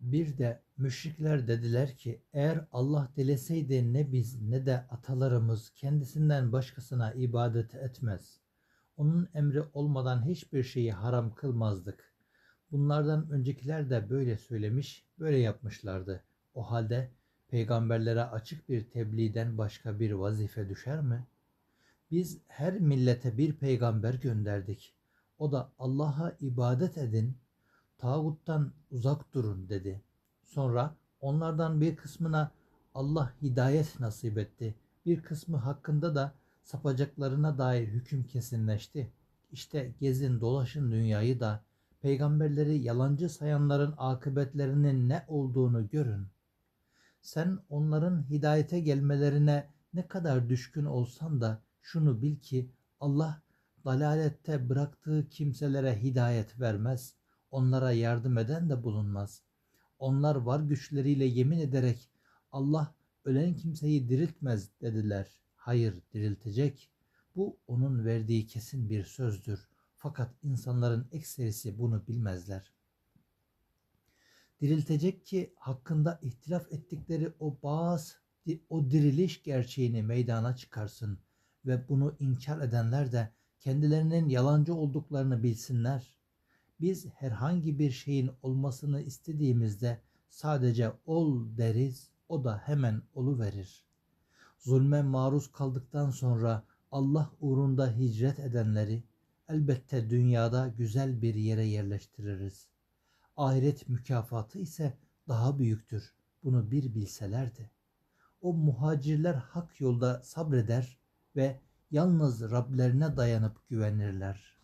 Bir de müşrikler dediler ki eğer Allah dileseydi ne biz ne de atalarımız kendisinden başkasına ibadet etmez. Onun emri olmadan hiçbir şeyi haram kılmazdık. Bunlardan öncekiler de böyle söylemiş, böyle yapmışlardı. O halde peygamberlere açık bir tebliğden başka bir vazife düşer mi? Biz her millete bir peygamber gönderdik. O da Allah'a ibadet edin, tağuttan uzak durun dedi. Sonra onlardan bir kısmına Allah hidayet nasip etti. Bir kısmı hakkında da sapacaklarına dair hüküm kesinleşti. İşte gezin dolaşın dünyayı da peygamberleri yalancı sayanların akıbetlerinin ne olduğunu görün. Sen onların hidayete gelmelerine ne kadar düşkün olsan da şunu bil ki Allah dalalette bıraktığı kimselere hidayet vermez. Onlara yardım eden de bulunmaz. Onlar var güçleriyle yemin ederek Allah ölen kimseyi diriltmez dediler. Hayır diriltecek. Bu onun verdiği kesin bir sözdür. Fakat insanların ekserisi bunu bilmezler. Diriltecek ki hakkında ihtilaf ettikleri o bazı o diriliş gerçeğini meydana çıkarsın ve bunu inkar edenler de kendilerinin yalancı olduklarını bilsinler. Biz herhangi bir şeyin olmasını istediğimizde sadece ol deriz, o da hemen olu verir. Zulme maruz kaldıktan sonra Allah uğrunda hicret edenleri elbette dünyada güzel bir yere yerleştiririz. Ahiret mükafatı ise daha büyüktür. Bunu bir bilselerdi. O muhacirler hak yolda sabreder ve yalnız Rablerine dayanıp güvenirler.